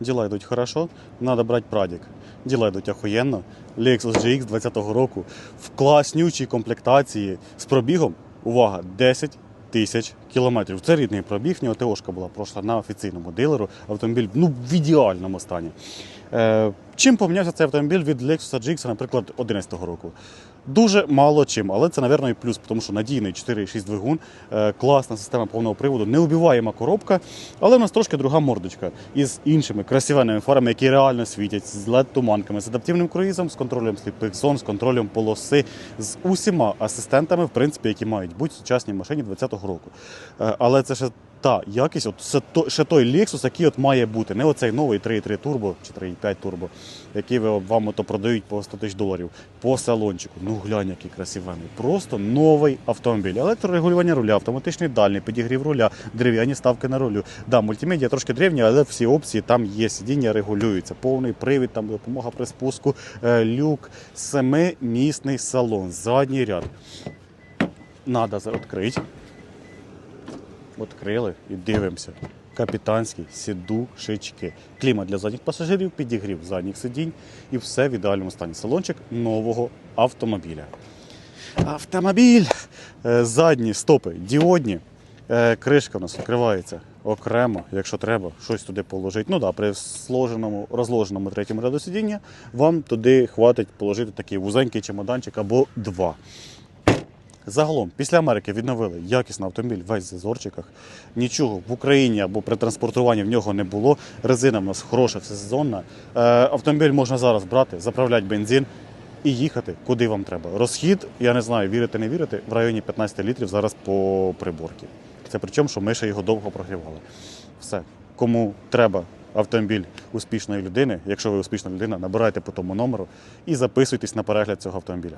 діла йдуть хорошо, треба брати прадік. Діла йдуть охуєнно. Lexus GX 20-го року в класнючій комплектації з пробігом, увага, 10 тисяч кілометрів. Це рідний пробіг, в нього ТОшка була пройшла на офіційному дилеру. Автомобіль ну, в ідеальному стані. Е, чим помінявся цей автомобіль від Lexus GX, наприклад, 2011 року? Дуже мало чим, але це, напевно, і плюс, тому що надійний 4,6 двигун, е, класна система повного приводу, неубиваєма коробка, але в нас трошки друга мордочка із іншими красивенними фарами, які реально світять, з LED-туманками, з адаптивним круїзом, з контролем сліпих зон, з контролем полоси, з усіма асистентами, в принципі, які мають бути в сучасній машині 2020 року. Е, Але це ще та якість, от це то, ще той Lexus, який от має бути. Не оцей новий 3.3 турбо чи 3.5 турбо, який вам ото продають по 100 тисяч доларів по салончику. Ну глянь, який красивенний. Просто новий автомобіль. Електрорегулювання руля, автоматичний дальний, підігрів руля, дерев'яні ставки на рулю. Да, мультимедіа трошки древні, але всі опції там є. Сидіння регулюється. Повний привід, там допомога при спуску, е, люк, семимісний салон, задній ряд. Надо відкрити. Открили і дивимося. Капітанські сідушечки. Клімат для задніх пасажирів, підігрів задніх сидінь і все в ідеальному стані. Салончик нового автомобіля. Автомобіль. Е, Задні стопи діодні. Е, Кришка у нас відкривається окремо, якщо треба, щось туди положити. Ну да, при сложеному, розложеному третьому ряду сидіння вам туди хватить положити такий вузенький чемоданчик або два. Загалом, після Америки відновили якісний автомобіль весь в зазорчиках. Нічого в Україні або при транспортуванні в нього не було. Резина в нас хороша, всесезонна. Е, автомобіль можна зараз брати, заправляти бензин і їхати куди вам треба. Розхід, я не знаю, вірите, не вірите, в районі 15 літрів зараз по приборці. Це причому, що ми ще його довго прогрівали. Все. Кому треба автомобіль успішної людини, якщо ви успішна людина, набирайте по тому номеру і записуйтесь на перегляд цього автомобіля.